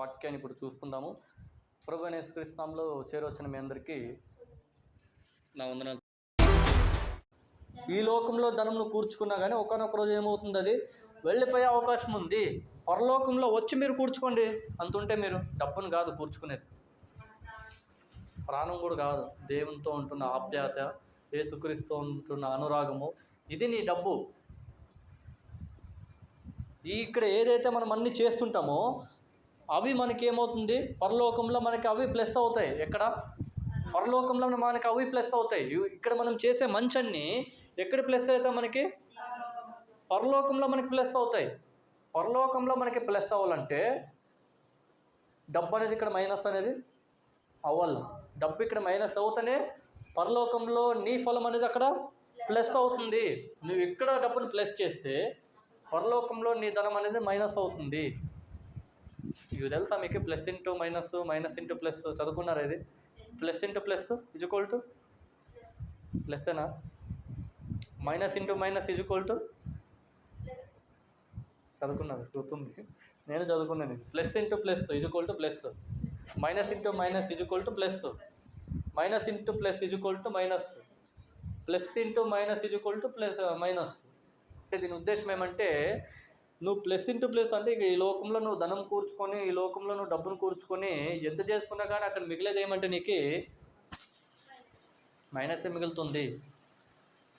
వాక్యాన్ని ఇప్పుడు చూసుకుందాము. ప్రభు నేసుక్రీస్తాంలో చేరొచ్చిన మీ అందరికీ నా వందనాలు. ఈ లోకంలో ధనంను కూర్చుకున్నా కానీ ఒకనొక రోజు ఏమవుతుంది అది వెళ్ళిపోయే అవకాశం ఉంది. పరలోకంలో వచ్చి మీరు కూర్చుకోండి అంతుంటే మీరు డబ్బును కాదు కూర్చుకునేది. ప్రాణం కూడా కాదు. దేవునితో ఉంటున్న ఆప్యాయత ఏసుక్రీస్తు ఉంటున్న అనురాగము ఇది నీ డబ్బు. ఇక్కడ ఏదైతే మనం అన్ని చేస్తుంటామో అవి మనకి ఏమవుతుంది పరలోకంలో మనకి అవి ప్లస్ అవుతాయి. ఎక్కడ? పరలోకంలో మనకి అవి ప్లస్ అవుతాయి. ఇక్కడ మనం చేసే మంచి అన్ని ఎక్కడ ప్లస్ అవుతాయి మనకి? పరలోకంలో మనకి ప్లస్ అవుతాయి. పరలోకంలో మనకి ప్లస్ అవ్వాలంటే డబ్బు అనేది ఇక్కడ మైనస్ అనేది అవ్వాలి. డబ్బు ఇక్కడ మైనస్ అవుతూనే పరలోకంలో నీ ఫలం అనేది అక్కడ ప్లస్ అవుతుంది. నువ్వు ఇక్కడ డబ్బును ప్లస్ చేస్తే పరలోకంలో నీ ధనం అనేది మైనస్ అవుతుంది. ఇవి తెలుసా మీకు? Plus into minus minus into plus చదువుకున్నారు ఇది? Plus into plus is equal to ప్లస్సేనా minus into minus is equal to చదువుకున్నారు గుర్తుంది. నేను చదువుకున్నాను. Plus into plus is equal to plus. Minus into minus is equal to plus. Minus into plus is equal to minus. Plus into minus is equal to plus minus. అంటే దీని ఉద్దేశం ఏమంటే నువ్వు plus into plus అంటే ఇక ఈ లోకంలో నువ్వు ధనం కూర్చుకొని ఈ లోకంలో నువ్వు డబ్బును కూర్చుకొని ఎంత చేసుకున్నా కానీ అక్కడ మిగిలేదు ఏమంటే నీకు మైనసే మిగులుతుంది.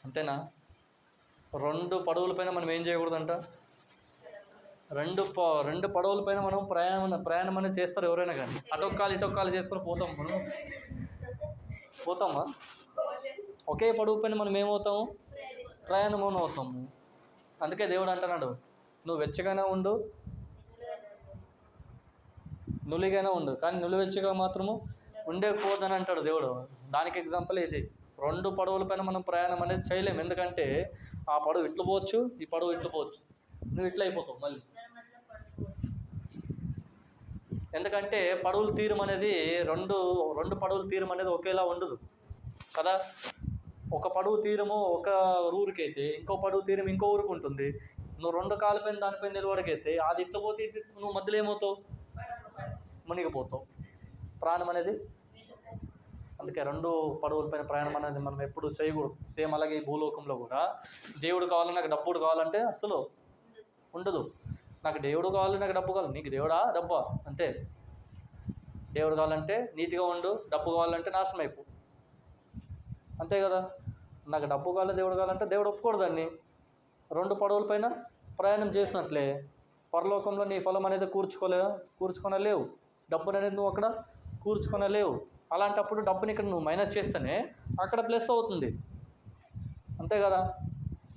అంతేనా? రెండు పడవల పైన మనం ఏం చేయకూడదంట? రెండు ప రెండు పడవల పైన మనం ప్రయాణం ప్రయాణం అనేది చేస్తారు ఎవరైనా కానీ. అటొక్కాలు ఇటొక్కాలు చేసుకొని పోతాం మనం. పోతామా? ఒకే పడవ పైన మనం ఏమవుతాము? ప్రయాణం అవుతాము. అందుకే దేవుడు అంటున్నాడు నువ్వు వెచ్చగానే ఉండు. నులిగానే ఉండు. కానీ నులివెచ్చగా మాత్రము ఉండే పోదని అంటాడు దేవుడు. దానికి ఎగ్జాంపుల్ ఇది రెండు పడవల పైన మనం ప్రయాణం అనేది చేయలేము ఎందుకంటే ఆ పడవ ఇట్లు పోవచ్చు ఈ పడవ ఇట్లు పోవచ్చు. నువ్వు ఇట్లా అయిపోతావు మళ్ళీ. ఎందుకంటే పడవల తీరం అనేది రెండు రెండు పడవల తీరం అనేది ఒకేలా ఉండదు. కదా? ఒక పడవ తీరము ఒక ఊరికైతే ఇంకో పడవ తీరం ఇంకో ఊరికి ఉంటుంది. నువ్వు రెండు కాలిపోయిన దానిపైన నిలబడికైతే అది ఇట్లపోతే ఇది నువ్వు మధ్యలో ఏమవుతావు? మునిగిపోతావు. ప్రాణం అనేది అందుకే రెండు పడవలపైన ప్రయాణం అనేది మనం ఎప్పుడు చేయకూడదు. సేమ్ అలాగే ఈ భూలోకంలో కూడా. దేవుడు కావాలి నాకు డబ్బుడు కావాలంటే అసలు ఉండదు. నాకు దేవుడు కావాలి నాకు డబ్బు కావాలి. నీకు దేవుడా? డబ్బా. అంతే. దేవుడు కావాలంటే నీతిగా ఉండు డబ్బు కావాలంటే నాశనం అయిపో. అంతే కదా. నాకు డబ్బు కావాలి దేవుడు కావాలంటే దేవుడు ఒప్పుకోడు దాన్ని. రెండు పడవల పైన ప్రయాణం చేసినట్లే. పరలోకంలో నీ ఫలం అనేది కూర్చుకోలే కూర్చుకొనలేవు. డబ్బును అనేది నువ్వు అక్కడ కూర్చుకొనలేవు. అలాంటప్పుడు డబ్బుని ఇక్కడ నువ్వు మైనస్ చేస్తేనే అక్కడ ప్లస్ అవుతుంది. అంతే కదా?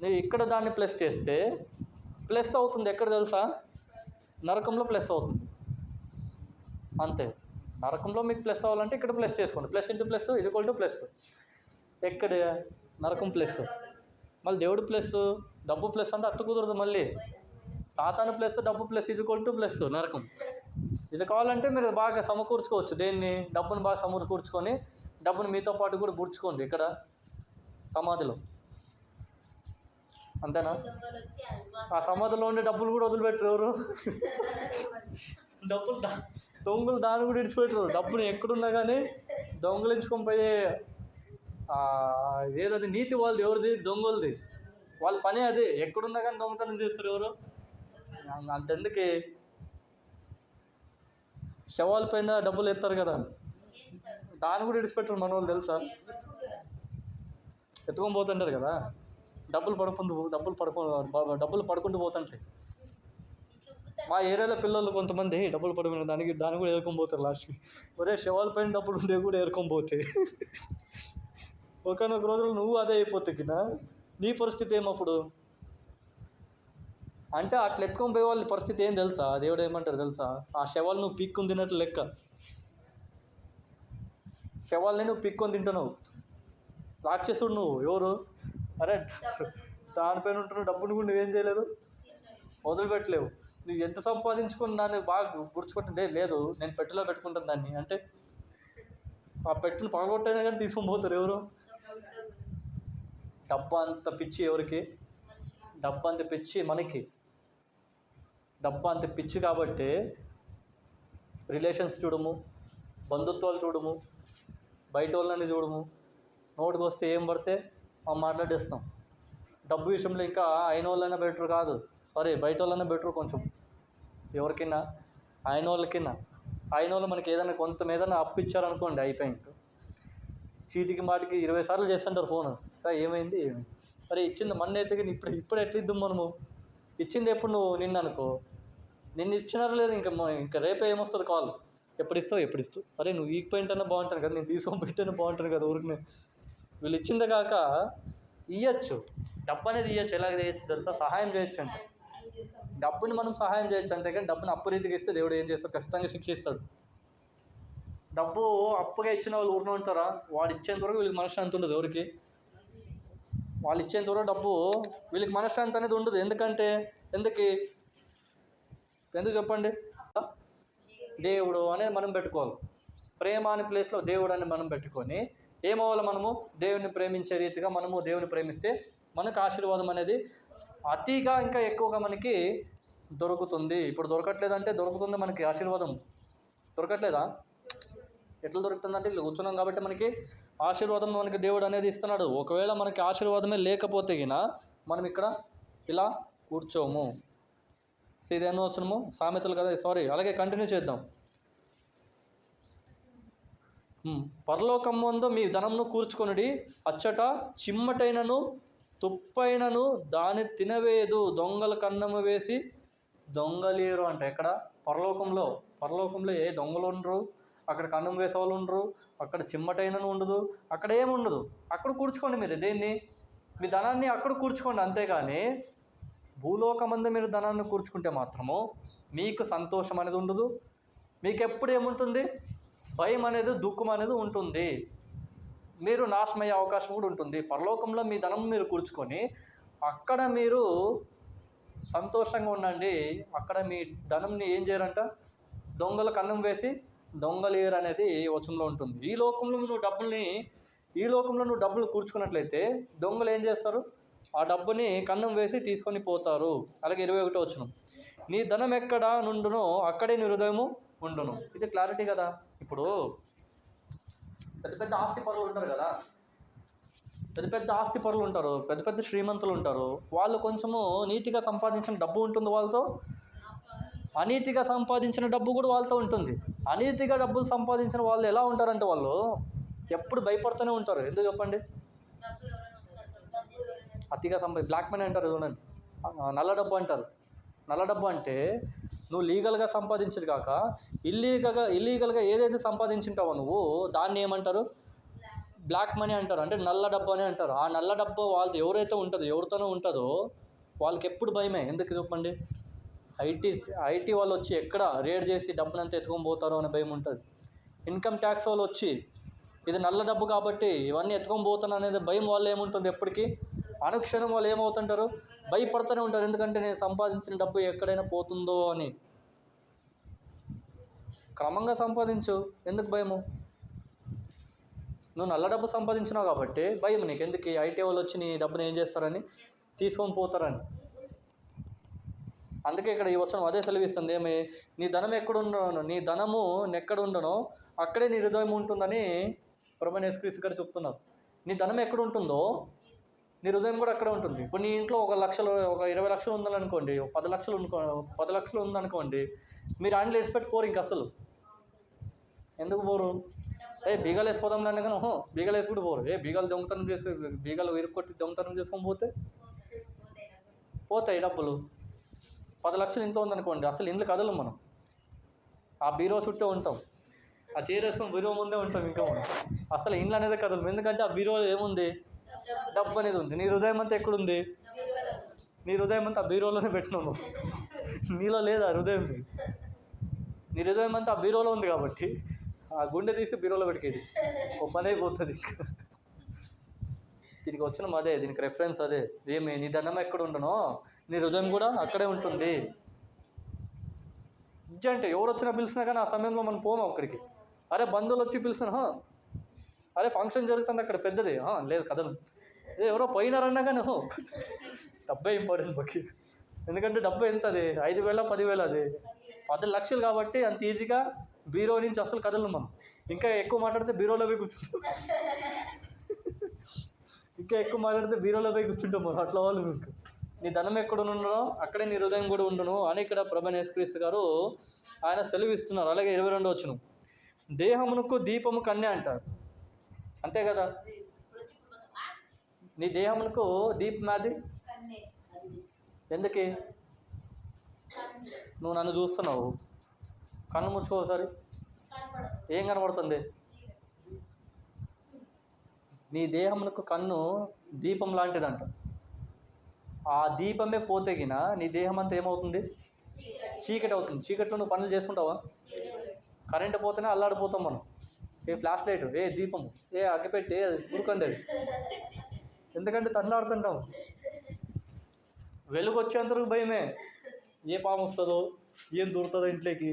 నువ్వు ఇక్కడ దాన్ని ప్లస్ చేస్తే ప్లస్ అవుతుంది. ఎక్కడ తెలుసా? నరకంలో ప్లస్ అవుతుంది. అంతే. నరకంలో మీకు ప్లస్ అవ్వాలంటే ఇక్కడ ప్లస్ చేసుకోండి. ప్లస్ ఇంటూ ప్లస్ ఇది టు ప్లస్. ఎక్కడ? నరకం ప్లస్. మళ్ళీ దేవుడు ప్లస్. డబ్బు ప్లస్ అంటే అట్టు కుదరదు మళ్ళీ. సాతాను ప్లస్ డబ్బు ప్లస్ ఇది కొట్టు ప్లస్ నరకం. ఇది కావాలంటే మీరు బాగా సమకూర్చుకోవచ్చు దేన్ని? డబ్బును బాగా సమకూర్చుకొని డబ్బును మీతో పాటు కూడా గుర్చుకోండి ఇక్కడ సమాధిలో. అంతేనా? ఆ సమాధిలో ఉండే డబ్బులు కూడా వదిలిపెట్టరు ఎవరు? డబ్బులు దా దొంగలు దాన్ని కూడా ఇడిచిపెట్టరు డబ్బులు ఎక్కడున్నా కానీ దొంగలించుకొని పోయే ఏదది? నీతి వాళ్ళది ఎవరిది? దొంగలది. వాళ్ళ పని అదే. ఎక్కడున్నా కానీ దొంగతనం చేస్తారు ఎవరు? అంతెందుకే శవాల పైన డబ్బులు ఎత్తారు కదా. దాన్ని కూడా ఇడిచిపెట్టరు మన వాళ్ళు తెలుసా? ఎత్తుకొని పోతుంటారు కదా. డబ్బులు పడుకుంటూ డబ్బులు పడుకో డబ్బులు పడుకుంటూ పోతుంటాయి. మా ఏరియాలో పిల్లలు కొంతమంది డబ్బులు పడుకునే దానికి దాన్ని కూడా ఏరుకొని పోతారు లాస్ట్కి ఒరే శవాల పైన డబ్బులు ఉండే కూడా ఏరుకొని పోతాయి ఒకనొక రోజులు నువ్వు అదే అయిపోతాయి కింద నీ పరిస్థితి ఏమప్పుడు? అంటే అట్లా ఎత్తుకొని పోయే వాళ్ళ పరిస్థితి ఏం తెలుసా? దేవుడు ఏమంటారు తెలుసా? ఆ శవాలు నువ్వు పిక్కుని తిన్నట్టు లెక్క. శవాల్ని నువ్వు పిక్కుని తింటున్నావు. రాక్షసుడు నువ్వు ఎవరు? అరే దానిపైన ఉంటున్న డబ్బును కూడా నువ్వేం చేయలేదు? వదిలిపెట్టలేవు. నువ్వు ఎంత సంపాదించుకుని దాన్ని బాగా గుర్చుకుంటుంటే లేదు నేను పెట్టెలో పెట్టుకుంటాను దాన్ని. అంటే ఆ పెట్టెను పగలగొట్టైనా కానీ తీసుకొని పోతారు ఎవరు? డబ్బు అంత పిచ్చి ఎవరికి? డబ్బు అంత పిచ్చి మనకి. డబ్బు అంత పిచ్చి కాబట్టి రిలేషన్స్ చూడము బంధుత్వాలు చూడము బయట వాళ్ళని చూడము. నోటికి వస్తే ఏం పడితే ఆ మాట్లాడేస్తాం. డబ్బు విషయంలో ఇంకా అయిన వాళ్ళైనా బెటర్ కాదు. సారీ బయట వాళ్ళైనా బెటర్ కొంచెం. ఎవరికైనా ఆయన వాళ్ళకైనా అయిన వాళ్ళు మనకి ఏదైనా కొంత ఏదైనా అప్పు ఇచ్చారనుకోండి అయిపోయింది. చీటికి మాటికి ఇరవై సార్లు చేస్తుంటారు ఫోన్. ఏమైంది ఏమైంది? అరే ఇచ్చింది మొన్న అయితే ఇప్పుడు ఇప్పుడు ఎట్లా ఇద్దాం మనము? ఇచ్చింది ఎప్పుడు నువ్వు నిన్ను అనుకో. నిన్న ఇచ్చినారు లేదు ఇంకా ఇంకా రేపే ఏమొస్తుంది కాల్? ఎప్పుడు ఇస్తావు? ఎప్పుడు ఇస్తావు? అరే నువ్వు వీక్ పాయింట్ బాగుంటాను కదా నేను తీసుకొని పెట్టాను బాగుంటాను కదా ఊరికి వీళ్ళు ఇచ్చిందే కాక ఇవ్వచ్చు డబ్బు అనేది ఇవ్వచ్చు ఎలాగ చేయొచ్చు తెలుసా? సహాయం చేయొచ్చు అంటే డబ్బుని మనం సహాయం చేయొచ్చు అంతేకాని డబ్బుని అప్పు రీతికి ఇస్తే దేవుడు ఏం చేస్తాడు? ఖచ్చితంగా శిక్షిస్తాడు డబ్బు అప్పుగా ఇచ్చిన వాళ్ళు ఊరిలో ఉంటారా? వాడు ఇచ్చేంత వరకు వీళ్ళకి మనశ్శాంతి ఉండదు ఎవరికి. వాళ్ళు ఇచ్చేంత వరకు డబ్బు వీళ్ళకి మనశ్శాంతి అనేది ఉండదు. ఎందుకంటే ఎందుకు? ఎందుకు చెప్పండి? దేవుడు అనేది మనం పెట్టుకోవాలి. ప్రేమ అనే ప్లేస్లో దేవుడు అని మనం పెట్టుకొని ఏమవ్వాలి మనము? దేవుని ప్రేమించే రీతిగా మనము దేవుని ప్రేమిస్తే మనకు ఆశీర్వాదం అనేది అతిగా ఇంకా ఎక్కువగా మనకి దొరుకుతుంది. ఇప్పుడు దొరకట్లేదంటే దొరుకుతుంది మనకి ఆశీర్వాదం. దొరకట్లేదా? ఎట్లా దొరుకుతుందంటే ఇట్లా కూర్చున్నాం కాబట్టి మనకి ఆశీర్వాదం మనకి దేవుడు అనేది ఇస్తున్నాడు. ఒకవేళ మనకి ఆశీర్వాదమే లేకపోతే గిన మనం ఇక్కడ ఇలా కూర్చోము. సో ఇదేమో వచ్చినము సామెతలు కదా. సారీ అలాగే కంటిన్యూ చేద్దాం. పరలోకం ముందు మీ ధనమును కూర్చుకొనుడి. అచ్చట చిమ్మటైనను తుప్పైనను దాన్ని తినవేదు. దొంగల కన్నము వేసి దొంగలేరు అంట. ఎక్కడ? పరలోకంలో. పరలోకంలో ఏ దొంగలు ఉండరు. అక్కడ కన్నం వేసే వాళ్ళు ఉండరు అక్కడ చిమ్మటైనను ఉండదు అక్కడ ఏమి ఉండదు. అక్కడ కూర్చుకోండి మీరు దేన్ని? మీ ధనాన్ని అక్కడ కూర్చుకోండి అంతేగాని భూలోకమందు మీరు ధనాన్ని కూర్చుకుంటే మాత్రము మీకు సంతోషం అనేది ఉండదు. మీకు ఎప్పుడు ఏముంటుంది? భయం అనేది దుఃఖం అనేది ఉంటుంది. మీరు నాశనమయ్యే అవకాశం కూడా ఉంటుంది. పరలోకంలో మీ ధనం మీరు కూర్చుకొని అక్కడ మీరు సంతోషంగా ఉండండి. అక్కడ మీ ధనంని ఏం చేయరంట? దొంగల కన్నం వేసి దొంగలేరు అనేది వచనంలో ఉంటుంది. ఈ లోకంలో నువ్వు డబ్బుల్ని ఈ లోకంలో నువ్వు డబ్బులు కూర్చుకున్నట్లయితే దొంగలు ఏం చేస్తారు? ఆ డబ్బుని కన్నం వేసి తీసుకొని పోతారు. అలాగే ఇరవై ఒకటో వచ్చును నీ ధనం ఎక్కడ నుండునో అక్కడే నీ హృదయము ఉండును. ఇది క్లారిటీ కదా? ఇప్పుడు పెద్ద పెద్ద ఆస్తి పరులు ఉంటారు కదా? పెద్ద పెద్ద ఆస్తి పరులు ఉంటారు. పెద్ద పెద్ద శ్రీమంతులు ఉంటారు. వాళ్ళు కొంచెము నీతిగా సంపాదించిన డబ్బు ఉంటుంది వాళ్ళతో? అనీతిగా సంపాదించిన డబ్బు కూడా వాళ్ళతో ఉంటుంది. అనీతిగా డబ్బులు సంపాదించిన వాళ్ళు ఎలా ఉంటారంటే వాళ్ళు ఎప్పుడు భయపడుతూనే ఉంటారు. ఎందుకు చెప్పండి? అతిగా సంపా బ్లాక్ మనీ అంటారు చూడండి నల్ల డబ్బు అంటారు. నల్ల డబ్బు అంటే నువ్వు లీగల్గా సంపాదించేది కాక ఇల్లీగల్గా ఇల్లీగల్గా ఏదైతే సంపాదించుంటావో నువ్వు దాన్ని ఏమంటారు? బ్లాక్ మనీ అంటారు. అంటే నల్ల డబ్బు అని అంటారు. ఆ నల్ల డబ్బు వాళ్ళతో ఎవరైతే ఉంటుందో ఎవరితోనో ఉంటుందో వాళ్ళకి ఎప్పుడు భయమే. ఎందుకు చెప్పండి? ఐటీ ఐటీ వాళ్ళు వచ్చి ఎక్కడ రేడ్ చేసి డబ్బునంతా ఎత్తుకొని పోతారో అనే భయం ఉంటుంది. ఇన్కమ్ ట్యాక్స్ వాళ్ళు వచ్చి ఇది నల్ల డబ్బు కాబట్టి ఇవన్నీ ఎత్తుకొని పోతాను అనేది భయం వాళ్ళు ఏముంటుంది ఎప్పటికీ? అనుక్షణం వాళ్ళు ఏమవుతుంటారు? భయపడుతూనే ఉంటారు. ఎందుకంటే నేను సంపాదించిన డబ్బు ఎక్కడైనా పోతుందో అని. క్రమంగా సంపాదించు. ఎందుకు భయము? నువ్వు నల్ల డబ్బు సంపాదించినావు కాబట్టి భయం నీకు. ఎందుకు? ఐటీ వాళ్ళు వచ్చి నీ డబ్బుని ఏం చేస్తారని? తీసుకొని పోతారని. అందుకే ఇక్కడ ఈ వచనం అదే సెలవిస్తుంది ఏమి? నీ ధనం ఎక్కడ ఉండను నీ ధనము ఎక్కడ అక్కడే నీ హృదయం ఉంటుందని ప్రభు యేసుక్రీస్తు గారు చెప్తున్నారు. నీ ధనం ఎక్కడ ఉంటుందో నీ హృదయం కూడా అక్కడే ఉంటుంది. ఇప్పుడు నీ ఇంట్లో ఒక లక్షలు ఒక ఇరవై లక్షలు ఉందనుకోండి ఒక పది లక్షలు ఉండుకో పది లక్షలు ఉందనుకోండి మీరు ఆంగ్లు ఎక్స్పెక్ట్ పోరు ఇంక అసలు ఎందుకు పోరు? ఏ బీగాలు వేసిపోదాం నన్ను కానీ ఓహో బీగాలు వేసుకుంటూ పోరు. ఏ బీగాలు దొంగతనం చేసి బీగాలు ఇరుక్కొట్టి దొంగతనం చేసుకొని పోతే? పోతాయి డబ్బులు. పది లక్షలు ఇంట్లో ఉందనుకోండి అసలు ఇంట్లో కదలం మనం? ఆ బీరో చుట్టూ ఉంటాం ఆ చీర వేసుకొని బీరో ముందే ఉంటాం ఇంకా మనం. అసలు ఇండ్లు అనేది కదలం ఎందుకంటే ఆ బీరోలో ఏముంది? డబ్బు అనేది ఉంది. నీ హృదయం అంతా ఎక్కడుంది? నీ హృదయం అంతా ఆ బీరోలోనే పెట్టినావు నీలో లేదు ఆ హృదయం? నీ హృదయం అంతా ఆ బీరోలో ఉంది కాబట్టి ఆ గుండె తీసి బీరోలో పెట్టేది ఓ పని అయిపోతుంది దీనికి వచ్చిన అదే దీనికి రెఫరెన్స్ అదే. ఏమి నీ దండం ఎక్కడ ఉండనో నీ హృదయం కూడా అక్కడే ఉంటుంది. అంటే ఎవరు వచ్చినా పిలిచినా కానీ ఆ సమయంలో మనం పోము అక్కడికి. అరే బంధువులు వచ్చి పిలిచిన అరే ఫంక్షన్ జరుగుతుంది అక్కడ పెద్దది. "హా, లేదు కదలు ఏ ఎవరో పోయినారన్నా కానీ "హో, డబ్బే ఇంపార్టెంట్ బకి ఎందుకంటే డబ్బు ఎంత అది? ఐదు వేల పదివేలు అది? పది లక్షలు కాబట్టి అంత ఈజీగా బీరో నుంచి అసలు కదలను మనం. ఇంకా ఎక్కువ మాట్లాడితే బీరోలో పోయి కూర్చుంటాం. ఇంకా ఎక్కువ మాట్లాడితే బీరోలో పోయి కూర్చుంటాం మనం. అట్లా వాళ్ళు మీకు నీ ధనం ఎక్కడ ఉండనో అక్కడే నీ హృదయం కూడా ఉండును అని ఇక్కడ ప్రభు యేసుక్రీస్తు గారు ఆయన సెలవు ఇస్తున్నారు అలాగే ఇరవై రెండు వచ్చును దేహమునకు దీపము కన్య అంటారు. అంతే కదా? నీ దేహమునకు దీపం అది ఎందుకే? నువ్వు నన్ను చూస్తున్నావు. కన్ను ముచ్చుకో ఒకసారి. ఏం కనబడుతుంది? నీ దేహమునకు కన్ను దీపం లాంటిదంట. ఆ దీపమే పోతెగిన నీ దేహం అంతా ఏమవుతుంది? చీకటి అవుతుంది చీకట్లో నువ్వు పనులు చేసుకుంటావా కరెంట్ పోతేనే అల్లాడిపోతాం మనం. ఏ ఫ్లాష్ లైట్ ఏ దీపం ఏ అగ్గిపెట్టి ఏ ఉరుకండి అది. ఎందుకంటే తల్లాడుతుంటాం వెలుగు వచ్చేంతవరకు భయమే. ఏ పాము వస్తుందో ఏం దూరుతుందో ఇంట్లోకి.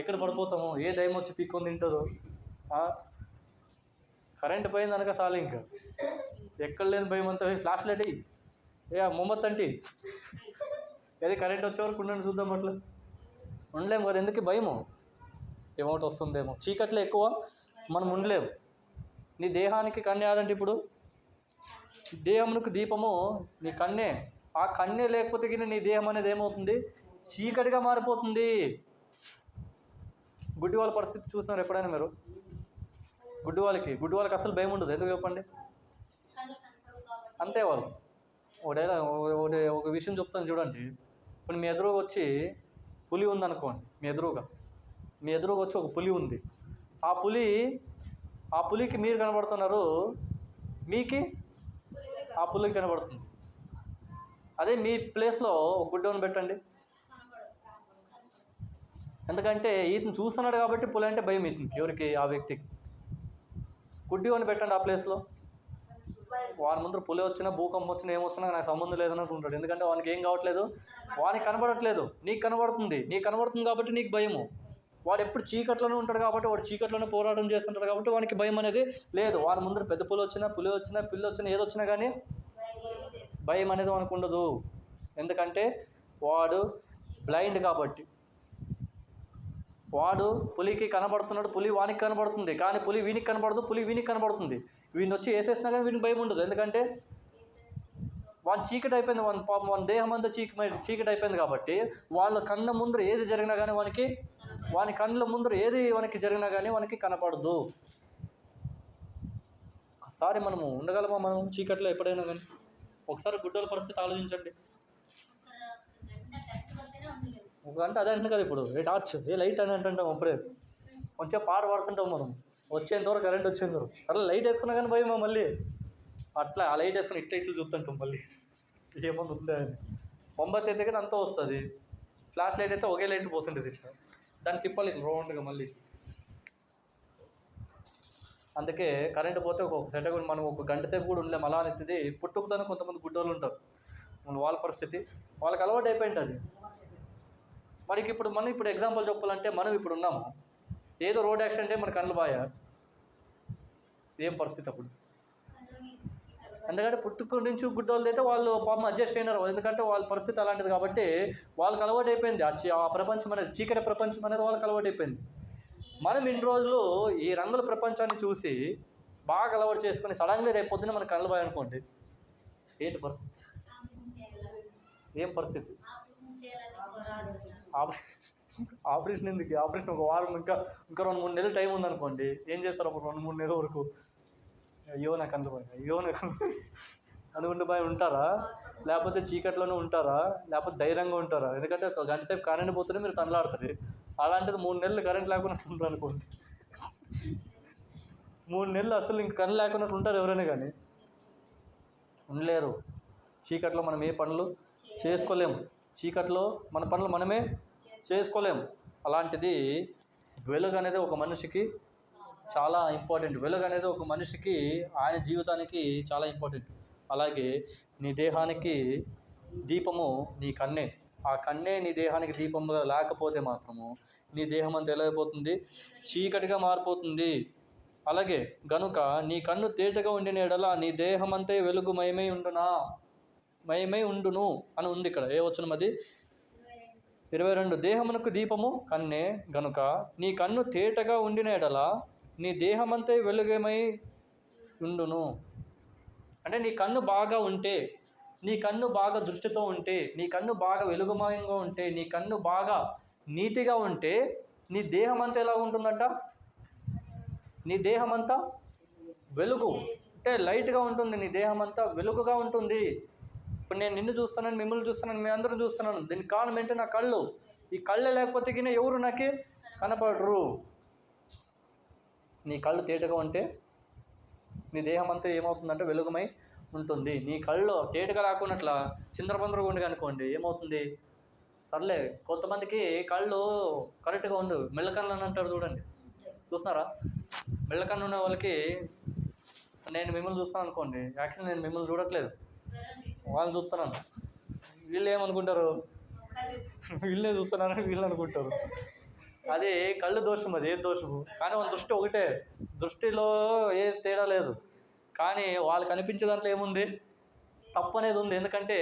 ఎక్కడ పడిపోతామో ఏ దయ్యం వచ్చి పీక్కొని తింటుందో. కరెంట్ పోయింది అనక చాలు ఇంకా. ఎక్కడ లేని భయం అంతా ఫ్లాష్ లైట్ అయ్యి ఏ మొమ్మత్ అంటే ఏది కరెంట్ వచ్చే వరకు ఉండండి చూద్దాం అట్లా. ఉండలేము కదా ఎందుకు భయము? ఏమోటి వస్తుందేమో. చీకట్లో ఎక్కువ మనం ఉండలేము నీ దేహానికి కన్నే ఆదంటే ఇప్పుడు? దేహమునకు దీపము నీ కన్నే. ఆ కన్నే లేకపోతే గిన నీ దేహం అనేది ఏమవుతుంది? చీకటిగా మారిపోతుంది. గుడ్డి వాళ్ళ పరిస్థితి చూస్తున్నారు ఎప్పుడైనా మీరు? గుడ్డి వాళ్ళకి గుడ్డి వాళ్ళకి అసలు భయం ఉండదు. ఎందుకు చెప్పండి? అంతే వాళ్ళు. ఒకటేలా ఒకటి ఒక విషయం చెప్తాను చూడండి. ఇప్పుడు మీ ఎదురుగా వచ్చి పులి ఉందనుకోండి మీ ఎదురుగా. మీ ఎదురుగా వచ్చి ఒక పులి ఉంది. ఆ పులి ఆ పులికి మీరు కనబడుతున్నారు మీకి ఆ పులికి కనబడుతుంది. అదే మీ ప్లేస్లో ఒక గుడ్డోని పెట్టండి. ఎందుకంటే ఈతను చూస్తున్నాడు కాబట్టి పులి అంటే భయం ఇతనికి ఎవరికి? ఆ వ్యక్తికి. గుడ్డి అని పెట్టండి ఆ ప్లేస్లో వాని ముందు పులి వచ్చినా భూకంపం వచ్చినా ఏమొచ్చినా నాకు సంబంధం లేదని అనుకుంటాడు ఎందుకంటే వానికి ఏం కావట్లేదు? వానికి కనబడట్లేదు. నీకు కనబడుతుంది. నీకు కనబడుతుంది కాబట్టి నీకు భయము. వాడు ఎప్పుడు చీకట్లోనే ఉంటాడు కాబట్టి వాడు చీకట్లోనే పోరాటం చేస్తుంటాడు కాబట్టి వానికి భయం అనేది లేదు. వాడి ముందర పెద్ద పులి వచ్చినా పులి వచ్చినా పిల్లి వచ్చినా ఏది వచ్చినా కానీ భయం అనేది వానికి ఉండదు. ఎందుకంటే వాడు బ్లైండ్ కాబట్టి. వాడు పులికి కనబడుతున్నాడు పులి వానికి కనబడుతుంది. కానీ పులి వీనికి కనబడదు పులి వీనికి కనబడుతుంది. వీడిని వచ్చి వేసేసినా కానీ వీడిని భయం ఉండదు. ఎందుకంటే వాని చీకటి అయిపోయింది వాళ్ళ పాపం వాళ్ళ దేహం అంతా చీక చీకటి అయిపోయింది కాబట్టి వాళ్ళ కళ్ళ ముందర ఏది జరిగినా కానీ వానికి వాని కళ్ళ ముందర ఏది వానికి జరిగినా కానీ వానికి కనపడదు. ఒకసారి మనము ఉండగలమా? మనం చీకట్లో ఎప్పుడైనా కానీ? ఒకసారి గుడ్డల పరిస్థితి ఆలోచించండి. ఒక గంట అదే అంటుంది కదా ఇప్పుడు. ఏ టార్చ్ ఏ లైట్ అని అంటుంటాం అప్పుడే. కొంచెం పాట పాడుతుంటాం మనం. వచ్చేంతవరకు కరెంట్ వచ్చేంతవరకు సరే లైట్ వేసుకున్నా కానీ భయమా మళ్ళీ? అట్లా ఆ లైట్ వేసుకుని ఇట్లా ఇట్లా చూస్తుంటాం మళ్ళీ. ఏమన్నా ఉందా అని. మొంబత్తి అయితే కానీ అంతా వస్తుంది. ఫ్లాష్ లైట్ అయితే ఒకే లైట్ పోతుంటుంది ఇట్లా దాన్ని తిప్పాలి ఇట్లా రౌండ్గా మళ్ళీ. అందుకే కరెంట్ పోతే ఒక సెట్ కూడా మనం ఒక గంట సేపు కూడా ఉండలేము అలా అనేది పుట్టుకుతానే కొంతమంది గుడ్డోళ్ళు ఉంటారు. మన వాళ్ళ పరిస్థితి. వాళ్ళకి అలవాటు అయిపోయింది అది. మనకి ఇప్పుడు మనం ఇప్పుడు ఎగ్జాంపుల్ చెప్పాలంటే మనం ఇప్పుడు ఉన్నాము. ఏదో రోడ్ యాక్సిడెంటే మన కళ్ళు బాయా ఏం పరిస్థితి అప్పుడు? ఎందుకంటే పుట్టుక నుంచి గుడ్డోళ్ళది అయితే వాళ్ళు పాపం అడ్జస్ట్ అయినారు. ఎందుకంటే వాళ్ళ పరిస్థితి అలాంటిది కాబట్టి వాళ్ళకి అలవాటు అయిపోయింది. ఆ ప్రపంచం అనేది చీకటి ప్రపంచం అనేది వాళ్ళకి అలవాటు అయిపోయింది. మనం ఇన్ని రోజులు ఈ రంగుల ప్రపంచాన్ని చూసి బాగా అలవాటు చేసుకొని సడన్గా రేపు పొద్దున మన కళ్ళు బాయ్ అనుకోండి. ఏంటి పరిస్థితి? ఏం పరిస్థితి? ఆపరేషన్ ఆపరేషన్ ఎందుకు? ఆపరేషన్ ఒక వారం ఇంకా ఇంకా రెండు మూడు నెలలు టైం ఉందనుకోండి. ఏం చేస్తారు అప్పుడు రెండు మూడు నెలల వరకు? అయ్యో నాకు అందుబాయ్ అయ్యో నాకు అనుకుంటే బాయ్ ఉంటారా? లేకపోతే చీకట్లోనే ఉంటారా? లేకపోతే ధైర్యంగా ఉంటారా? ఎందుకంటే ఒక గంట సేపు కరెంట్ పోతేనే మీరు తనలాడుతుంది అలాంటిది మూడు నెలలు కరెంట్ లేకుండా ఉంటారు అనుకోండి మూడు నెలలు అసలు ఇంక కరెంట్ లేకుండా ఉంటారు ఎవరైనా కానీ. ఉండలేరు. చీకట్లో మనం ఏ పనులు చేసుకోలేము. చీకట్లో మన పనులు మనమే చేసుకోలేము. అలాంటిది వెలుగు అనేది ఒక మనిషికి చాలా ఇంపార్టెంట్ వెలుగు అనేది ఒక మనిషికి ఆయన జీవితానికి చాలా ఇంపార్టెంట్ అలాగే నీ దేహానికి దీపము నీ కన్నే. ఆ కన్నే నీ దేహానికి దీపంగా లేకపోతే మాత్రము నీ దేహం అంతా ఎలా అయిపోతుంది? చీకటిగా మారిపోతుంది. అలాగే గనుక నీ కన్ను తేటగా ఉండిన ఎడల నీ దేహం అంతే వెలుగుమయమై ఉండునా? మయమై ఉండును అని ఉంది ఇక్కడ. ఏ వచ్చిన అది? ఇరవై రెండు దేహమునకు దీపము కన్నే గనుక నీ కన్ను తేటగా ఉండిన ఎడల నీ దేహమంతే వెలుగమై ఉండును. అంటే నీ కన్ను బాగా ఉంటే నీ కన్ను బాగా దృష్టితో ఉంటే నీ కన్ను బాగా వెలుగుమయంగా ఉంటే నీ కన్ను బాగా నీతిగా ఉంటే నీ దేహం అంతా ఎలా ఉంటుందంట? నీ దేహం అంతా వెలుగు. అంటే లైట్గా ఉంటుంది నీ దేహం అంతా వెలుగుగా ఉంటుంది. ఇప్పుడు నేను నిన్ను చూస్తున్నాను మిమ్మల్ని చూస్తున్నాను మీ అందరూ చూస్తున్నాను. దీనికి కారణం ఏంటి నా కళ్ళు? ఈ కళ్ళు లేకపోతే గిన ఎవరు నాకు కనపడరు. నీ కళ్ళు తేటగా ఉంటే నీ దేహం అంతా ఏమవుతుందంటే వెలుగుమై ఉంటుంది. నీ కళ్ళు తేటగా రాకున్నట్ల చిందరబందరగా ఉండి అనుకోండి ఏమవుతుంది? సర్లే కొంతమందికి కళ్ళు కరెక్ట్గా ఉండు. మెల్లకన్ను అని అంటారు చూడండి. చూస్తున్నారా? మెల్లకన్ను ఉన్న వాళ్ళకి నేను మిమ్మల్ని చూస్తాను అనుకోండి. యాక్చువల్లీ నేను మిమ్మల్ని చూడట్లేదు. వాళ్ళని చూస్తున్నాను. వీళ్ళు ఏమనుకుంటారు? వీళ్ళే చూస్తున్నారని వీళ్ళు అనుకుంటారు. అది కళ్ళు దోషం అది ఏ దోషము? కానీ వాళ్ళ దృష్టి ఒకటే. దృష్టిలో ఏ తేడా లేదు. కానీ వాళ్ళు కనిపించే దాంట్లో ఏముంది? తప్పు అనేది ఉంది. ఎందుకంటే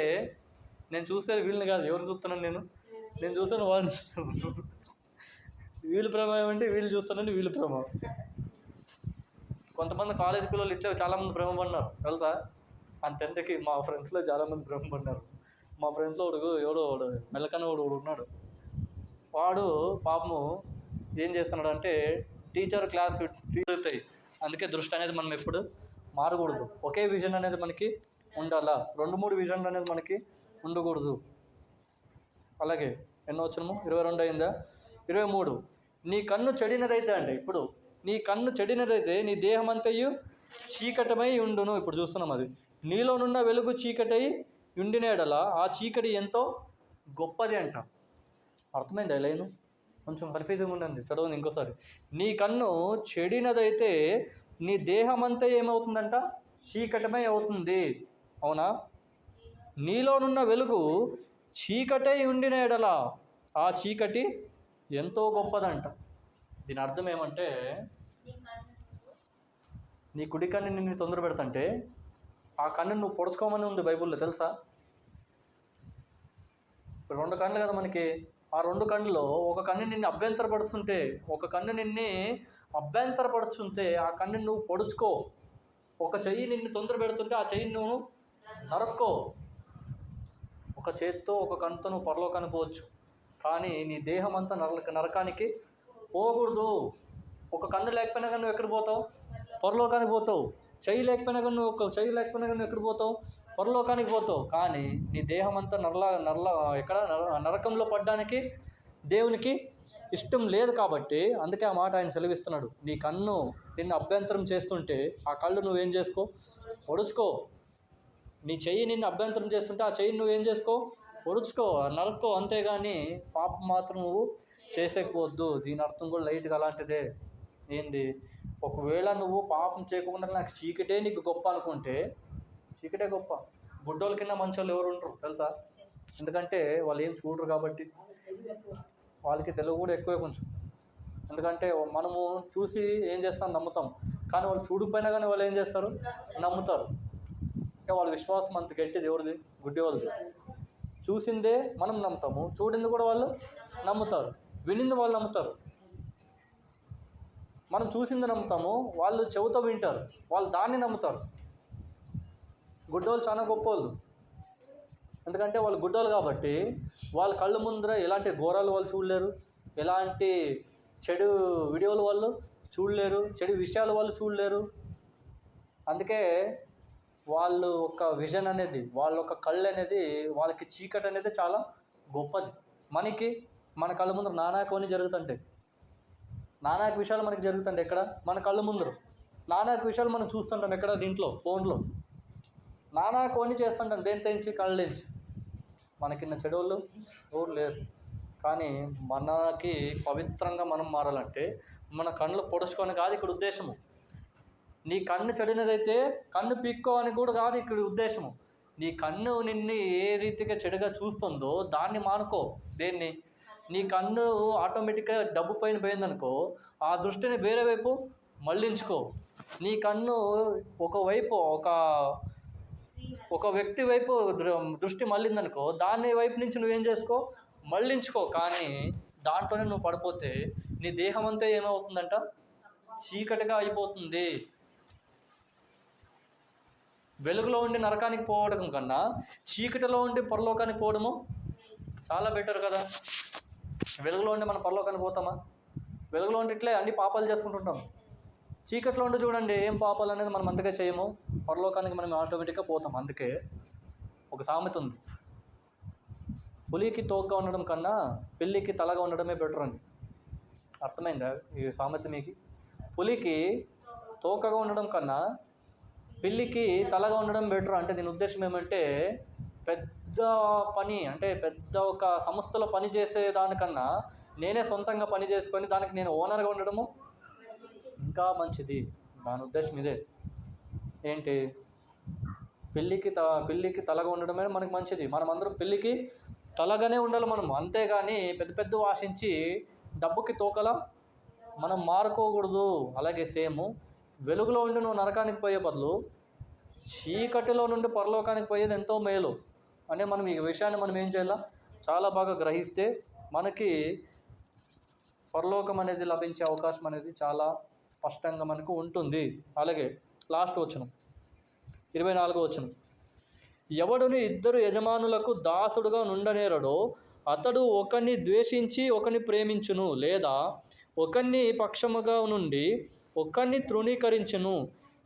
నేను చూసేది వీళ్ళని కాదు. ఎవరు చూస్తున్నాను నేను? నేను చూసాను వాళ్ళని చూస్తున్నాను. వీళ్ళు ప్రమేయం అంటే వీళ్ళు చూస్తానండి వీళ్ళు ప్రమాదం కొంతమంది కాలేజ్ పిల్లలు ఇట్లా చాలామంది ప్రేమ పడినారు తెలుసా? అంతెందుకు మా ఫ్రెండ్స్లో చాలామంది భ్రమపడినారు మా ఫ్రెండ్స్లో ఒకడు ఎవడో వాడు మెల్లకన్న వాడు ఒకడు ఉన్నాడు. వాడు పాపము ఏం చేస్తున్నాడు అంటే టీచర్ క్లాస్ తీరుతాయి అందుకే దృష్టి అనేది మనం ఎప్పుడు మారకూడదు. ఒకే విజన్ అనేది మనకి ఉండాలా? రెండు మూడు విజన్లు అనేది మనకి ఉండకూడదు. అలాగే ఎన్నో వచ్చినము ఇరవై రెండు అయిందా? ఇరవై మూడు. నీ కన్ను చెడినదైతే అండి ఇప్పుడు నీ కన్ను చెడినదైతే నీ దేహం అంతయు చీకటమై ఉండును. ఇప్పుడు చూస్తున్నాం అది. నీలోనున్న వెలుగు చీకటై ఉండిన ఎడల ఆ చీకటి ఎంతో గొప్పది అంట. అర్థమైంది లైను? కొంచెం కన్ఫ్యూజింగ్ ఉండండి చదవండి ఇంకోసారి. నీ కన్ను చెడినదైతే నీ దేహం అంతా ఏమవుతుందంట? చీకటమై అవుతుంది. అవునా? నీలోనున్న వెలుగు చీకటై ఉండిన ఎడల ఆ చీకటి ఎంతో గొప్పదంట. దీని అర్థం ఏమంటే నీ కుడి కన్ను నిన్ను తొందర పెడతంటే ఆ కన్ను నువ్వు పొడుచుకోమని ఉంది బైబిల్లో తెలుసా? ఇప్పుడు రెండు కళ్ళు కదా మనకి. ఆ రెండు కళ్ళలో ఒక కన్ను నిన్ను అభ్యంతరపడుతుంటే ఒక కన్ను నిన్ను అభ్యంతరపడుతుంటే ఆ కన్ను నువ్వు పొడుచుకో. ఒక చెయ్యి నిన్ను తొందర పెడుతుంటే ఆ చెయ్యి నువ్వు నరక్కో. ఒక చేత్తో ఒక కన్నుతో నువ్వు పరలోకాన్ని పోవచ్చు. కానీ నీ దేహం అంతా నరక నరకానికి పోకూడదు. ఒక కన్ను లేకపోయినా కానీ నువ్వు ఎక్కడ పోతావు? పరలోకానికి పోతావు. చెయ్యి లేకపోయినా కానీ నువ్వు ఒక చెయ్యి లేకపోయినా కానీ నువ్వు ఎక్కడ పోతావు? పరలోకానికి పోతావు. కానీ నీ దేహం అంతా నరల నరల ఎక్కడ నర- నరకంలో పడ్డానికి దేవునికి ఇష్టం లేదు కాబట్టి అందుకే ఆ మాట ఆయన సెలవిస్తున్నాడు. నీ కన్ను నిన్ను అభ్యంతరం చేస్తుంటే ఆ కళ్ళు నువ్వేం చేసుకో? ఒడుచుకో. నీ చెయ్యి నిన్ను అభ్యంతరం చేస్తుంటే ఆ చెయ్యి నువ్వేం చేసుకో? ఒడుచుకో నరుక్కో. అంతేగాని పాపం మాత్రం నువ్వు చేసేకపోవద్దు దీని అర్థం కూడా లైట్గా అలాంటిదే. ఏంది? ఒకవేళ నువ్వు పాపం చేయకుండా నాకు చీకటే నీకు గొప్ప అనుకుంటే చీకటే గొప్ప. గుడ్డోళ్ళ కింద మంచోళ్ళు ఎవరు ఉండరు తెలుసా? ఎందుకంటే వాళ్ళు ఏం చూడరు కాబట్టి. వాళ్ళకి తెలుగు కూడా ఎక్కువే కొంచెం. ఎందుకంటే మనము చూసి ఏం చేస్తాం నమ్ముతాం. కానీ వాళ్ళు చూడకపోయినా కానీ వాళ్ళు ఏం చేస్తారు? నమ్ముతారు. అంటే వాళ్ళ విశ్వాసం అంత గట్టిది ఎవరిది? గుడ్డి వాళ్ళది. చూసిందే మనం నమ్ముతాము. చూడింది కూడా వాళ్ళు నమ్ముతారు. వినింది వాళ్ళు నమ్ముతారు. మనం చూసింది నమ్ముతాము వాళ్ళు చెవుతో వింటారు వాళ్ళు దాన్ని నమ్ముతారు. గుడ్డోళ్ళు చాలా గొప్పోళ్ళు. ఎందుకంటే వాళ్ళు గుడ్డోళ్ళు కాబట్టి వాళ్ళ కళ్ళు ముందర ఎలాంటి ఘోరాలు వాళ్ళు చూడలేరు ఎలాంటి చెడు వీడియోలు వాళ్ళు చూడలేరు చెడు విషయాలు వాళ్ళు చూడలేరు. అందుకే వాళ్ళు ఒక విజన్ అనేది వాళ్ళ ఒక కళ్ళు అనేది వాళ్ళకి చీకటి అనేది చాలా గొప్పది. మనకి మన కళ్ళ ముందర నానా కొన్ని జరుగుతుంటాయి. నానాక విషయాలు మనకి జరుగుతుంటాయి ఎక్కడ? మన కళ్ళు ముందరు. నానాక విషయాలు మనం చూస్తుంటాం ఎక్కడ? దీంట్లో ఫోన్లో. నానా కొన్ని చేస్తుంటాం. దేని తెంచి? కళ్ళు తెంచి. మనకిన్న చెడోళ్ళు ఎవరు లేరు. కానీ మనకి పవిత్రంగా మనం మారాలంటే మన కళ్ళు పొడుచుకొని కాదు ఇక్కడ ఉద్దేశము. నీ కన్ను చెడినదైతే కన్ను పీక్కో అని కూడా కాదు ఇక్కడ ఉద్దేశము. నీ కన్ను నిన్ను ఏ రీతిగా చెడుగా చూస్తుందో దాన్ని మానుకో. దేన్ని? నీ కన్ను ఆటోమేటిక్గా డబ్బు పైన పోయిందనుకో ఆ దృష్టిని వేరే వైపు మళ్ళించుకో. నీ కన్ను ఒకవైపు ఒక ఒక వ్యక్తి వైపు దృ- దృష్టి మళ్ళిందనుకో దాని వైపు నుంచి నువ్వేం చేసుకో? మళ్ళించుకో. కానీ దాంట్లోనే నువ్వు పడిపోతే నీ దేహం అంతా ఏమవుతుందంట? చీకటిగా అయిపోతుంది. వెలుగులో ఉండి నరకానికి పోవడం కన్నా చీకటిలో ఉండి పొరలోకానికి పోవడము చాలా బెటర్ కదా. వెలుగులో ఉండి మనం పరలోకానికి పోతామా? వెలుగులో ఉండి ఇట్లే అన్ని పాపాలు చేసుకుంటుంటాం. చీకట్లో ఉండి చూడండి ఏం పాపాలు అనేది మనం అంతగా చేయము. పరలోకానికి మనం ఆటోమేటిక్గా పోతాం. అందుకే ఒక సామెత ఉంది. పులికి తోకగా ఉండడం కన్నా పిల్లికి తలగా ఉండడమే బెటర్ అండి అర్థమైందా ఈ సామెత మీకు? పులికి తోకగా ఉండడం కన్నా పిల్లికి తలగా ఉండడం బెటర్ అంటే దీని ఉద్దేశం ఏమంటే పెద్ద పెద్ద పని అంటే పెద్ద ఒక సంస్థలో పని చేసే దానికన్నా నేనే సొంతంగా పని చేసుకొని దానికి నేను ఓనర్గా ఉండడము ఇంకా మంచిది. దాని ఉద్దేశం ఇదే. ఏంటి? పెళ్ళికి త పెళ్ళికి తలగా ఉండడమే మనకు మంచిది. మనం అందరం పెళ్ళికి తలగానే ఉండాలి మనం. అంతేగాని పెద్ద పెద్ద ఆశించి డబ్బుకి తోకలా మనం మారుకోకూడదు. అలాగే సేమ్ వెలుగులో ఉండి నువ్వు నరకానికి పోయే బదులు చీకటిలో నుండి పరలోకానికి పోయేది ఎంతో మేలు. అంటే మనం ఈ విషయాన్ని మనం ఏం చేయాలా? చాలా బాగా గ్రహిస్తే మనకి పరలోకం అనేది లభించే అవకాశం అనేది చాలా స్పష్టంగా మనకు ఉంటుంది. అలాగే లాస్ట్ వచ్చును ఇరవై నాలుగో వచ్చును ఎవడుని ఇద్దరు యజమానులకు దాసుడుగా నుండనేరడో అతడు ఒకరిని ద్వేషించి ఒకరిని ప్రేమించును లేదా ఒకరిని పక్షముగా నుండి ఒకరిని తృణీకరించును.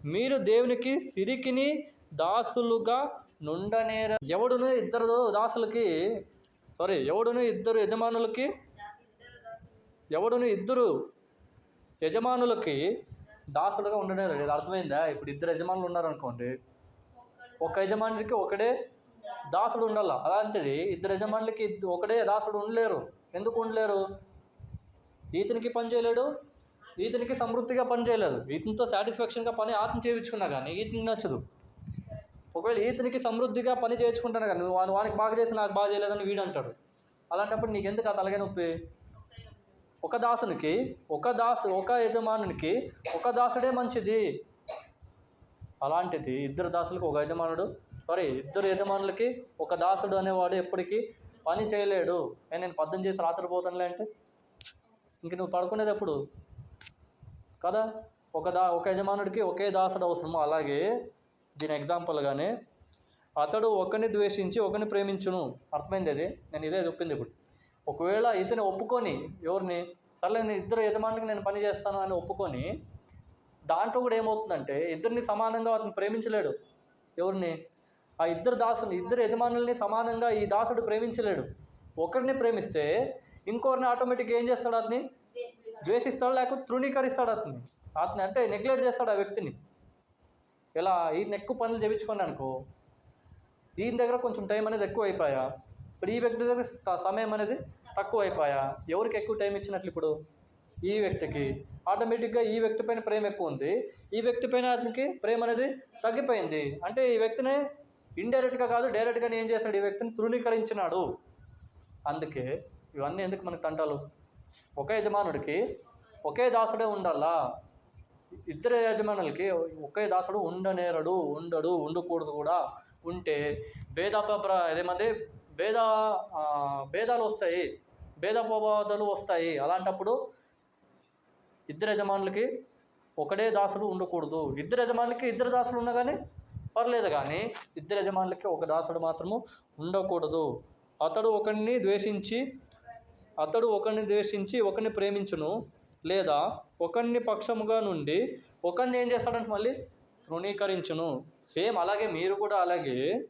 మీరు దేవునికి సిరికిని దాసులుగా నుండనేర ఎవడును ఇద్దరు దాసులకి? సారీ ఎవడును ఇద్దరు యజమానులకి? ఎవడును ఇద్దరు యజమానులకి దాసుడుగా ఉండనేరు? ఇది అర్థమైందా? ఇప్పుడు ఇద్దరు యజమానులు ఉన్నారనుకోండి. ఒక యజమానుడికి ఒకడే దాసుడు ఉండాల? అలాంటిది ఇద్దరు యజమానులకి ఒకడే దాసుడు ఉండలేరు. ఎందుకు ఉండలేరు? ఈతనికి పని చేయలేడు ఈతనికి సమృద్ధిగా పని చేయలేదు ఈతనితో సాటిస్ఫాక్షన్గా పని ఆత్మ చేయించుకున్నా కానీ ఈతనికి నచ్చదు. ఒకవేళ ఈతనికి సమృద్ధిగా పని చేయించుకుంటాను కానీ నువ్వు వానికి బాగా చేసి నాకు బాగా చేయలేదని వీడు అంటాడు. అలాంటప్పుడు నీకెందుకు ఆ తలగే నొప్పి? ఒక దాసునికి ఒక దాసు ఒక యజమానునికి ఒక దాసుడే మంచిది. అలాంటిది ఇద్దరు దాసులకు ఒక యజమానుడు సారీ ఇద్దరు యజమానులకి ఒక దాసుడు అనేవాడు ఎప్పటికీ పని చేయలేడు. ఏ నేను పద్దెనిమిది చేసి రాత్రి పోతానులే అంటే? ఇంక నువ్వు పడుకునేది ఎప్పుడు? కదా? ఒక దా ఒక యజమానుడికి ఒకే దాసుడు అవసరము? అలాగే దీని ఎగ్జాంపుల్గానే అతడు ఒకరిని ద్వేషించి ఒకరిని ప్రేమించును. అర్థమైంది అది? నేను ఇదే చెప్పింది ఇప్పుడు. ఒకవేళ ఇతను ఒప్పుకొని ఎవరిని? సర్లే నేను ఇద్దరు యజమానులకు నేను పని చేస్తాను అని ఒప్పుకొని దాంట్లో కూడా ఏమవుతుందంటే ఇద్దరిని సమానంగా అతను ప్రేమించలేడు. ఎవరిని? ఆ ఇద్దరు దాసులు ఇద్దరు యజమానుల్ని సమానంగా ఈ దాసుడు ప్రేమించలేడు. ఒకరిని ప్రేమిస్తే ఇంకొకరిని ఆటోమేటిక్గా ఏం చేస్తాడు అతని? ద్వేషిస్తాడు లేకపోతే తృణీకరిస్తాడు అతన్ని. అతని అంటే నెగ్లెక్ట్ చేస్తాడు ఆ వ్యక్తిని. ఇలా ఈయన ఎక్కువ పనులు చేయించుకోండి అనుకో. ఈయన దగ్గర కొంచెం టైం అనేది ఎక్కువ అయిపోయా? ఇప్పుడు ఈ వ్యక్తి దగ్గర సమయం అనేది తక్కువ అయిపోయా? ఎవరికి ఎక్కువ టైం ఇచ్చినట్లు ఇప్పుడు? ఈ వ్యక్తికి. ఆటోమేటిక్గా ఈ వ్యక్తి పైన ప్రేమ ఎక్కువ ఉంది. ఈ వ్యక్తి పైన అతనికి ప్రేమ అనేది తగ్గిపోయింది. అంటే ఈ వ్యక్తిని ఇండైరెక్ట్గా కాదు డైరెక్ట్గా ఏం చేశాడు? ఈ వ్యక్తిని తృణీకరించినాడు. అందుకే ఇవన్నీ ఎందుకు మనకు తంటాలు? ఒకే యజమానుడికి ఒకే దాసుడే ఉండాలా? ఇద్దరు యజమానులకి ఒకే దాసుడు ఉండనేరడు ఉండడు ఉండకూడదు కూడా. ఉంటే భేద అదేమంది భేద భేదాలు వస్తాయి భేదపోబాదాలు వస్తాయి. అలాంటప్పుడు ఇద్దరు యజమానులకి ఒకడే దాసుడు ఉండకూడదు. ఇద్దరు యజమానులకి ఇద్దరు దాసులు ఉన్నా కానీ పర్లేదు కానీ ఇద్దరు యజమానులకి ఒక దాసుడు మాత్రము ఉండకూడదు. అతడు ఒకరిని ద్వేషించి అతడు ఒకరిని ద్వేషించి ఒకరిని ప్రేమించును. లేదా ఒకరిని పక్షముగా నుండి ఒకరిని ఏం చేస్తాడంటే మళ్ళీ తృణీకరించును. సేమ్ అలాగే మీరు కూడా అలాగే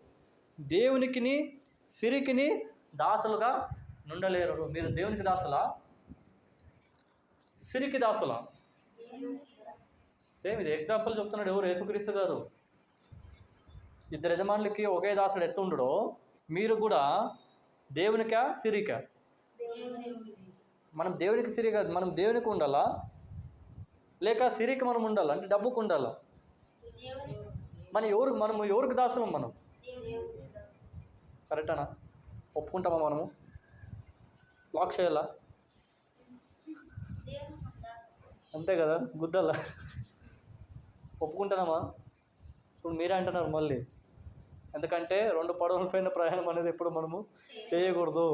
దేవునికిని సిరికిని దాసులుగా నుండలేరు. మీరు దేవునికి దాసులా? సిరికి దాసులా? సేమ్ ఇది ఎగ్జాంపుల్ చెప్తున్నాడు ఎవరు? యేసుక్రీస్తు గారు. ఇద్దరు యజమానులకి ఒకే దాసుడు ఎట్టుండడో మీరు కూడా దేవునికా సిరికా? మనం దేవునికి సిరి కాదు మనం దేవునికి ఉండాలా? లేక సిరికి మనం ఉండాలా? అంటే డబ్బుకు ఉండాలా? మన ఎవరికి మనం ఎవరికి దాసులం మనం? కరెక్టేనా ఒప్పుకుంటామా మనము? లాక్ చేయాలా? అంతే కదా గుద్దలా? ఒప్పుకుంటున్నామా ఇప్పుడు మీరే అంటున్నారు మళ్ళీ. ఎందుకంటే రెండు పడవల పైన ప్రయాణం అనేది ఎప్పుడు మనము చేయకూడదు.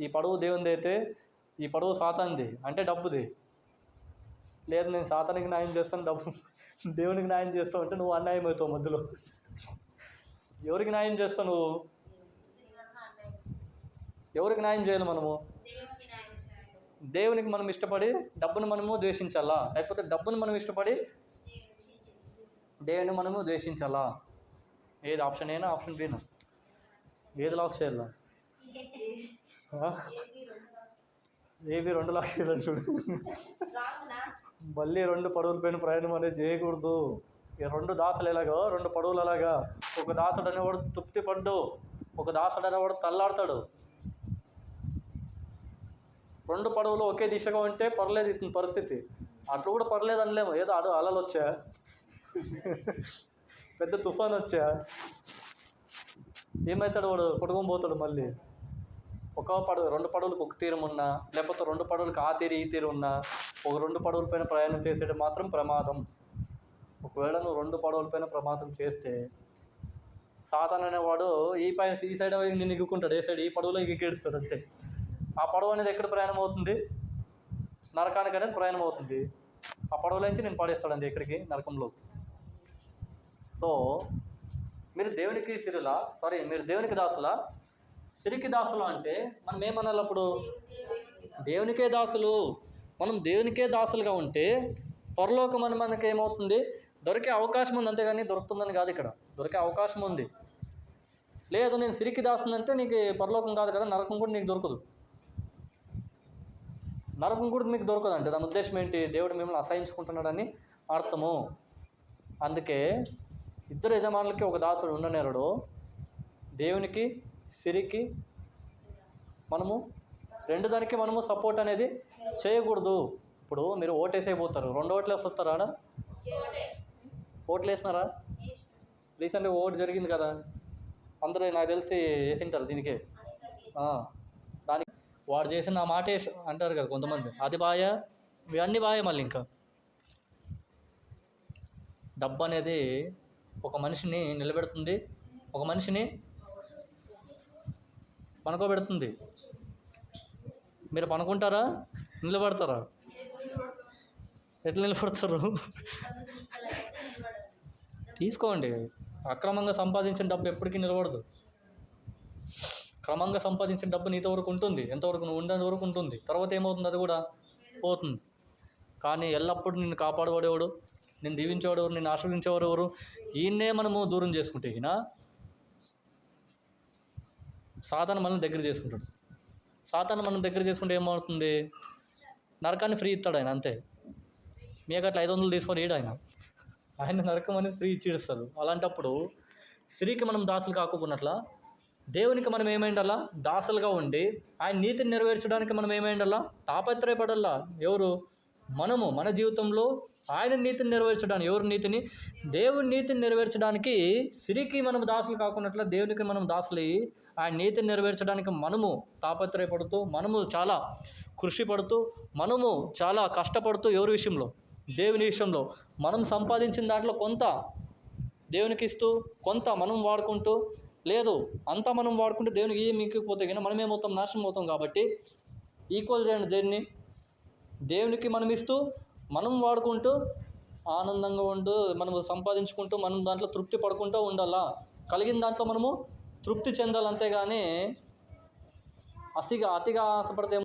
ఈ పడవ దేవునిది అయితే ఈ పడవ సాతాంది అంటే డబ్బుది. లేదు నేను సాతానికి న్యాయం చేస్తాను డబ్బు దేవునికి న్యాయం చేస్తావు అంటే నువ్వు అన్యాయం అవుతావు మధ్యలో. ఎవరికి న్యాయం చేస్తావు నువ్వు? ఎవరికి న్యాయం చేయాలి మనము? దేవునికి మనం ఇష్టపడి డబ్బును మనము ద్వేషించాలా? లేకపోతే డబ్బును మనం ఇష్టపడి దేవుని మనము ద్వేషించాలా? ఏది ఆప్షన్ అయినా ఆప్షన్ బీనా? ఏది లాక్ చేయాలా? ఏవి రెండు లక్షలు చూడు. మళ్ళీ రెండు పడవల పైన ప్రయాణం అనేది చేయకూడదు. ఈ రెండు దాసలు ఎలాగో రెండు పడవలు అలాగా. ఒక దాసుడు అనేవాడు తృప్తి పడ్డు ఒక దాసుడు అనేవాడు తల్లాడతాడు. రెండు పడవలు ఒకే దిశగా ఉంటే పర్లేదు ఇతని పరిస్థితి. అట్లా కూడా పర్లేదు అనలేము. ఏదో అడు అలలు వచ్చా? పెద్ద తుఫాన్ వచ్చా? ఏమవుతాడు వాడు? కొట్టుకొని పోతాడు మళ్ళీ. ఒక పడవ రెండు పడవలకు ఒక తీరం ఉన్నా లేకపోతే రెండు పడవలకు ఆ తీరు ఈ తీరు ఉన్నా ఒక రెండు పడవల పైన ప్రయాణం చేసేది మాత్రం ప్రమాదం. ఒకవేళ నువ్వు రెండు పడవల పైన ప్రమాదం చేస్తే సాతాన్ అనేవాడు ఈ పైన ఈ సైడ్ నేను ఎగ్గుకుంటాడు ఏ సైడ్ ఈ పడవలో ఎగికేడుస్తాడు అంతే. ఆ పడవ అనేది ఎక్కడ ప్రయాణం అవుతుంది? నరకానికి అనేది ప్రయాణం అవుతుంది. ఆ పడవలో నుంచి నేను పడేస్తాడండి ఎక్కడికి? నరకంలో. సో మీరు దేవునికి సిరులా? సారీ మీరు దేవునికి దాసులా? సిరికి దాసులు అంటే మనం ఏమనాలి అప్పుడు దేవునికే దాసులు. మనం దేవునికే దాసులుగా ఉంటే పరలోకం అని మనకి ఏమవుతుంది? దొరికే అవకాశం ఉంది అంతేగాని దొరుకుతుందని కాదు ఇక్కడ. దొరికే అవకాశం ఉంది. లేదు నేను సిరికి దాసుని అంటే నీకు పరలోకం కాదు కదా నరకం కూడా నీకు దొరకదు. నరకం కూడా మీకు దొరకదు అంటే దాని ఉద్దేశం ఏంటి? దేవుడు మిమ్మల్ని అసహించుకుంటున్నాడని అర్థము. అందుకే ఇద్దరు యజమానులకి ఒక దాసుడు ఉండనేరుడు. దేవునికి సిరికి మనము రెండు దానికి మనము సపోర్ట్ అనేది చేయకూడదు. ఇప్పుడు మీరు ఓటేసైపోతారు రెండు ఓట్లు వేస్తారా ఆడ? ఓట్లు వేసినారా రీసెంట్గా ఓటు జరిగింది కదా. అందరూ నాకు తెలిసి వేసింటారు దీనికే. దానికి వాడు చేసిన మాట వేసి- అంటారు కదా కొంతమంది. అది బాయ? ఇవన్నీ బాయే మళ్ళీ ఇంకా. డబ్బు అనేది ఒక మనిషిని నిలబెడుతుంది. ఒక మనిషిని పనుకోబెడుతుంది. మీరు పనుకుంటారా? నిలబడతారా? ఎట్లా నిలబడతారు? తీసుకోండి. అక్రమంగా సంపాదించిన డబ్బు ఎప్పటికీ నిలబడదు. క్రమంగా సంపాదించిన డబ్బు నీతో వరకు ఉంటుంది. ఎంతవరకు నువ్వు ఉండేంత వరకు ఉంటుంది. తర్వాత ఏమవుతుంది? అది కూడా పోతుంది. కానీ ఎల్లప్పుడూ నిన్ను కాపాడేవాడెవడు? నేను దీవించేవాడు ఎవరు నేను ఆశ్రదించేవాడు ఎవరు ఈయన్నే మనము దూరం చేసుకుంటే ఈయన సాతాన మనల్ని దగ్గర చేసుకుంటాడు. సాతాను మనం దగ్గర చేసుకుంటే ఏమవుతుంది? నరకాన్ని ఫ్రీ ఇస్తాడు ఆయన అంతే. మీకు అట్లా ఐదు వందలు తీసుకొని ఈడు ఆయన. ఆయన నరకం అనేది ఫ్రీ ఇచ్చిడుస్తాడు అలాంటప్పుడు స్త్రీకి మనం దాసులు కాకపోయినట్ల దేవునికి మనం ఏమైండాలా? దాసులుగా ఉండి ఆయన నీతిని నెరవేర్చడానికి మనం ఏమైండాలా? తాపత్రయపడల్లా ఎవరు? మనము మన జీవితంలో ఆయన నీతిని నెరవేర్చడానికి ఎవరి నీతిని? దేవుని నీతిని నెరవేర్చడానికి సిరికి మనం దాసులు కాకున్నట్ల దేవునికి మనం దాసులు ఆయన నీతిని నెరవేర్చడానికి మనము తాపత్రయపడుతూ మనము చాలా కృషి పడుతూ మనము చాలా కష్టపడుతూ ఎవరి విషయంలో? దేవుని విషయంలో. మనం సంపాదించిన దాంట్లో కొంత దేవునికి ఇస్తూ కొంత మనం వాడుకుంటూ లేదు అంతా మనం వాడుకుంటే దేవునికి ఏం మిగిలిపోతే కానీ మనం ఏమవుతాం నాశనం అవుతాం కాబట్టి ఈక్వల్ చేయండి దేన్ని? దేవునికి మనం ఇస్తూ మనం వాడుకుంటూ ఆనందంగా ఉంటూ మనము సంపాదించుకుంటూ మనం దాంట్లో తృప్తి పడుకుంటూ ఉండాలా? కలిగిన దాంట్లో మనము తృప్తి చెందాలంతే కానీ అసిగా అతిగా ఆశపడితే